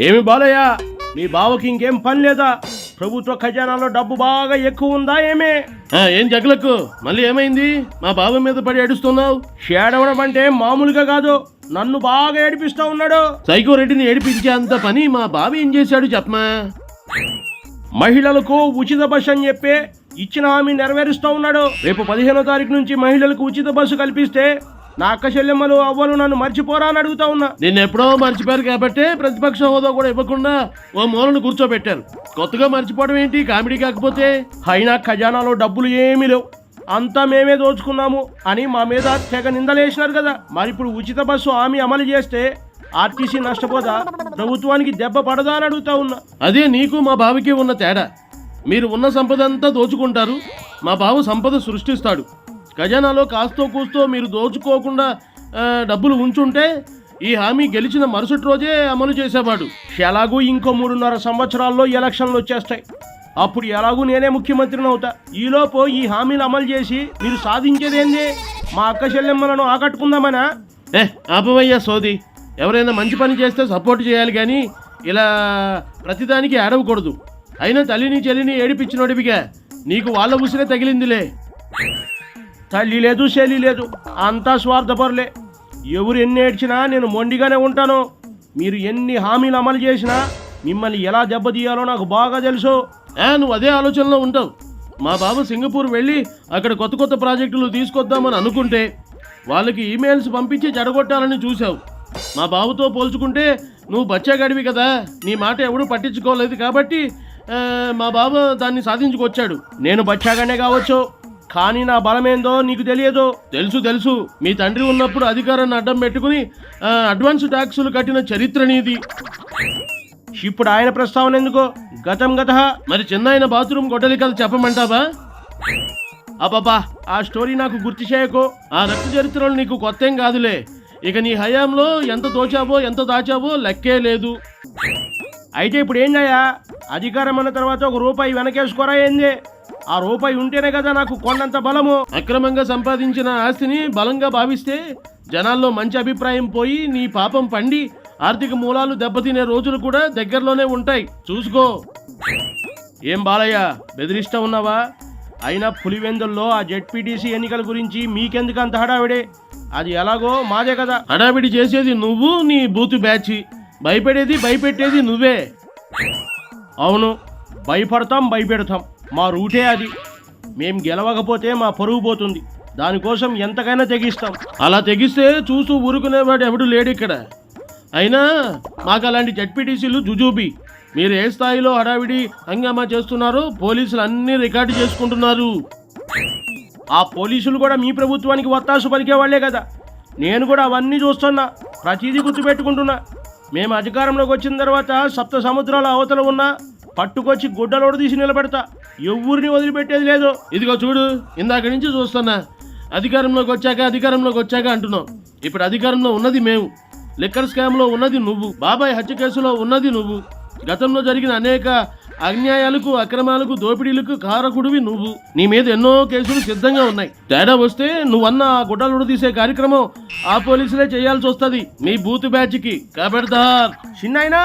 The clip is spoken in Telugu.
ఏమి బాలయ్య? మీ బావకి ఇంకేం పని లేదా? ప్రభుత్వ ఖజానాలో డబ్బు బాగా ఎక్కువ ఉందా ఏమే? ఏం జగలకు? మళ్ళీ ఏమైంది? మా బావ మీద పడి ఏడుస్తున్నావు? షేడవడం అంటే మామూలుగా కాదు. నన్ను బాగా ఏడిపిస్తా ఉన్నాడు. సైకో రెడ్డిని ఏడిపించే అంత పని మా బావ ఏం చేశాడు చెప్పమా? మహిళలకు ఉచిత బస్సు అని చెప్పి ఇచ్చిన హామీ నెరవేరుస్తూ ఉన్నాడు. రేపు పదిహేనో తారీఖు నుంచి మహిళలకు ఉచిత బస్సు కల్పిస్తే నా అక్క చెల్లెమ్మలు అవ్వలు నన్ను మర్చిపోరా అని అడుగుతా ఉన్నా. నిన్న ఎప్పుడో మర్చిపోయారు కాబట్టి ప్రతిపక్ష హోదా కూడా ఇవ్వకుండా ఓ మూలను కూర్చోబెట్టారు. కొత్తగా మర్చిపోవడం ఏంటి? కామెడీ కాకపోతే అయినా ఖజానాలో డబ్బులు ఏమీ లేవు. అంతా మేమే దోచుకున్నాము అని మా మీద తెగ నిందలేసినారు కదా. మరి ఇప్పుడు ఉచిత బస్సు హామీ అమలు చేస్తే ఆర్టీసీ నష్టపోదా? ప్రభుత్వానికి దెబ్బ పడదా అని అడుగుతా ఉన్నా. అదే నీకు మా బావకి ఉన్న తేడా. మీరు ఉన్న సంపద అంతా దోచుకుంటారు. మా బావ సంపద సృష్టిస్తాడు. ఖజానాలో కాస్తో కూస్తో మీరు దోచుకోకుండా డబ్బులు ఉంచుంటే ఈ హామీ గెలిచిన మరుసటి రోజే అమలు చేసేవాడు. ఎలాగూ ఇంకో మూడున్నర సంవత్సరాల్లో ఎలక్షన్లు వచ్చేస్తాయి. అప్పుడు ఎలాగూ నేనే ముఖ్యమంత్రిని అవుతా. ఈలోపు ఈ హామీలు అమలు చేసి మీరు సాధించేదేంది? మా అక్క చెల్లెమ్మలను ఆకట్టుకుందామనా? ఏ ఆపవయ్యా సోది. ఎవరైనా మంచి పని చేస్తే సపోర్ట్ చేయాలి కానీ ఇలా ప్రతిదానికి ఏడవకూడదు. అయినా తల్లిని చెల్లిని ఏడిపించినోడివిగా. నీకు వాళ్ళ ఉసిరే తగిలిందిలే. తల్లి లేదు శైలి లేదు అంతా స్వార్థపరులే. ఎవరు ఎన్ని ఏడ్చినా నేను మొండిగానే ఉంటాను. మీరు ఎన్ని హామీలు అమలు చేసినా మిమ్మల్ని ఎలా దెబ్బతీయాలో నాకు బాగా తెలుసు. ఏ నువ్వు అదే ఆలోచనలో ఉంటావు. మా బాబు సింగపూర్ వెళ్ళి అక్కడ కొత్త కొత్త ప్రాజెక్టులు తీసుకొద్దామని అనుకుంటే వాళ్ళకి ఈమెయిల్స్ పంపించి చెడగొట్టాలని చూసావు మా బాబుతో పోల్చుకుంటే నువ్వు బచ్చాగాడివి కదా. నీ మాట ఎవడూ పట్టించుకోలేదు కాబట్టి మా బాబు దాన్ని సాధించుకొచ్చాడు. నేను బచ్చాగానే కావచ్చు. కానీ నా బలమేందో నీకు తెలియదు. తెలుసు తెలుసు. మీ తండ్రి ఉన్నప్పుడు అధికారాన్ని అడ్డం పెట్టుకుని అడ్వాన్స్ ట్యాక్సులు కట్టిన చరిత్ర నీది. ఇప్పుడు ఆయన ప్రస్తావన ఎందుకో? గతం గత మరి చిన్నాయన బాత్రూమ్ గొడ్డలి కథ చెప్పమంటావా? అబ్బాబా ఆ స్టోరీ నాకు గుర్తు చేయకు. ఆ రక్త చరిత్రలు నీకు కొత్త ఏం కాదులే. ఇక నీ హయాంలో ఎంత దోచావో ఎంత దాచావో లెక్కే లేదు. అయితే ఇప్పుడు ఏందయ్యా అధికారం అన్న తర్వాత ఒక రూపాయి వెనకేసుకోరా ఏంది? ఆ రూపాయి ఉంటేనే కదా నాకు కొండంత బలము. అక్రమంగా సంపాదించిన ఆస్తిని బలంగా భావిస్తే జనాల్లో మంచి అభిప్రాయం పోయి నీ పాపం పండి ఆర్థిక మూలాలు దెబ్బతినే రోజులు కూడా దగ్గరలోనే ఉంటాయి. చూసుకో. ఏం బాలయ్య బెదిరిస్తా ఉన్నావా? అయినా పులివెందుల్లో ఆ జెడ్పీటీసీ ఎన్నికల గురించి మీకెందుకు అంత హడావిడే? అది ఎలాగో మాదే కదా. హడావిడి చేసేది నువ్వు నీ బూతు బ్యాచ్. భయపడేది భయపెట్టేది నువ్వే. అవును భయపడతాం భయపెడతాం. మా రూటే అది. మేం గెలవకపోతే మా పరువు పోతుంది. దానికోసం ఎంతకైనా తెగిస్తాం. అలా తెగిస్తే చూస్తూ ఊరుకునేవాడు ఎవడు లేడు ఇక్కడ. అయినా మాకు అలాంటి జడ్పీటీసీలు జుజూబి. మీరు ఏ స్థాయిలో హడావిడి హంగామా చేస్తున్నారో పోలీసులు అన్నీ రికార్డు చేసుకుంటున్నారు. ఆ పోలీసులు కూడా మీ ప్రభుత్వానికి వత్తాసు పలికేవాళ్ళే కదా. నేను కూడా అవన్నీ చూస్తున్నా. ప్రతిదీ గుర్తుపెట్టుకుంటున్నా. మేము అధికారంలోకి వచ్చిన తర్వాత సప్త సముద్రాల అవతల ఉన్న పట్టుకొచ్చి గుడ్డలోడు తీసి నిలబెడతా. ఎవ్వరిని వదిలిపెట్టేది లేదు. ఇదిగో చూడు ఇందాక నుంచి చూస్తున్నా. అధికారంలోకి వచ్చాక అధికారంలోకి వచ్చాక అంటున్నావు. ఇప్పుడు అధికారంలో ఉన్నది మేము. లిక్కర్ స్కామ్లో ఉన్నది నువ్వు. బాబాయ్ హత్య కేసులో ఉన్నది నువ్వు. గతంలో జరిగిన అనేక అన్యాయాలకు అక్రమాలకు దోపిడీలకు కారకుడివి నువ్వు. నీ మీద ఎన్నో కేసులు సిద్ధంగా ఉన్నాయి. తేడా వస్తే నువ్వన్న ఆ గుడ్డలు తీసే కార్యక్రమం ఆ పోలీసులే చేయాల్సి వస్తుంది. మీ బూత్ బ్యాచ్కి కబడ్దార్. చిన్నాయనా!